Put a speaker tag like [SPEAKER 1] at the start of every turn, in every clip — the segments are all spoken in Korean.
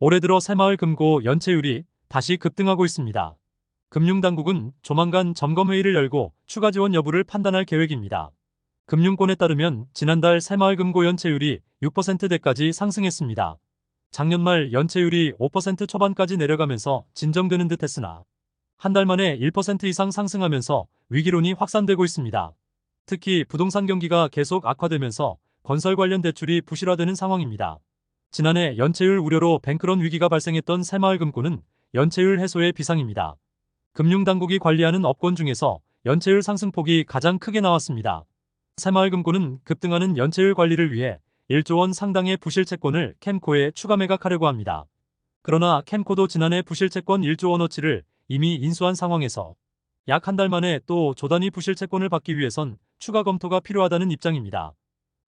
[SPEAKER 1] 올해 들어 새마을 금고 연체율이 다시 급등하고 있습니다. 금융당국은 조만간 점검회의를 열고 추가 지원 여부를 판단할 계획입니다. 금융권에 따르면 지난달 새마을 금고 연체율이 6%대까지 상승했습니다. 작년 말 연체율이 5% 초반까지 내려가면서 진정되는 듯 했으나 한 달 만에 1% 이상 상승하면서 위기론이 확산되고 있습니다. 특히 부동산 경기가 계속 악화되면서 건설 관련 대출이 부실화되는 상황입니다. 지난해 연체율 우려로 뱅크런 위기가 발생했던 새마을금고는 연체율 해소의 비상입니다. 금융당국이 관리하는 업권 중에서 연체율 상승폭이 가장 크게 나왔습니다. 새마을금고는 급등하는 연체율 관리를 위해 1조 원 상당의 부실채권을 캠코에 추가 매각하려고 합니다. 그러나 캠코도 지난해 부실채권 1조 원어치를 이미 인수한 상황에서 약 한 달 만에 또 조단위 부실채권을 받기 위해선 추가 검토가 필요하다는 입장입니다.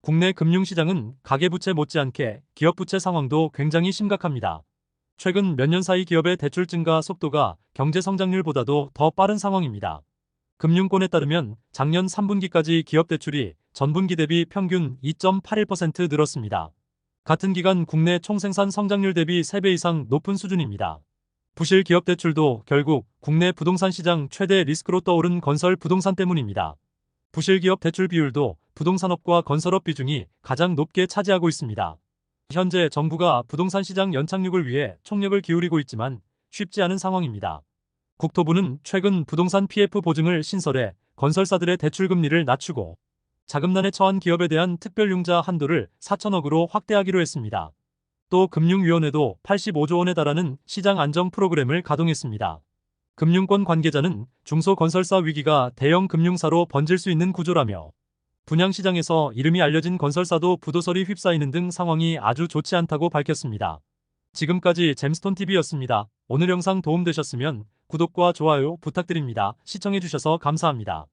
[SPEAKER 1] 국내 금융시장은 가계부채 못지않게 기업부채 상황도 굉장히 심각합니다. 최근 몇 년 사이 기업의 대출 증가 속도가 경제 성장률보다도 더 빠른 상황입니다. 금융권에 따르면 작년 3분기까지 기업 대출이 전분기 대비 평균 2.81% 늘었습니다. 같은 기간 국내 총생산 성장률 대비 3배 이상 높은 수준입니다. 부실 기업 대출도 결국 국내 부동산 시장 최대 리스크로 떠오른 건설 부동산 때문입니다. 부실 기업 대출 비율도 부동산업과 건설업 비중이 가장 높게 차지하고 있습니다. 현재 정부가 부동산 시장 연착륙을 위해 총력을 기울이고 있지만 쉽지 않은 상황입니다. 국토부는 최근 부동산 PF 보증을 신설해 건설사들의 대출 금리를 낮추고 자금난에 처한 기업에 대한 특별융자 한도를 4천억으로 확대하기로 했습니다. 또 금융위원회도 85조 원에 달하는 시장 안정 프로그램을 가동했습니다. 금융권 관계자는 중소건설사 위기가 대형 금융사로 번질 수 있는 구조라며 분양시장에서 이름이 알려진 건설사도 부도설이 휩싸이는 등 상황이 아주 좋지 않다고 밝혔습니다. 지금까지 잼스톤TV였습니다. 오늘 영상 도움되셨으면 구독과 좋아요 부탁드립니다. 시청해주셔서 감사합니다.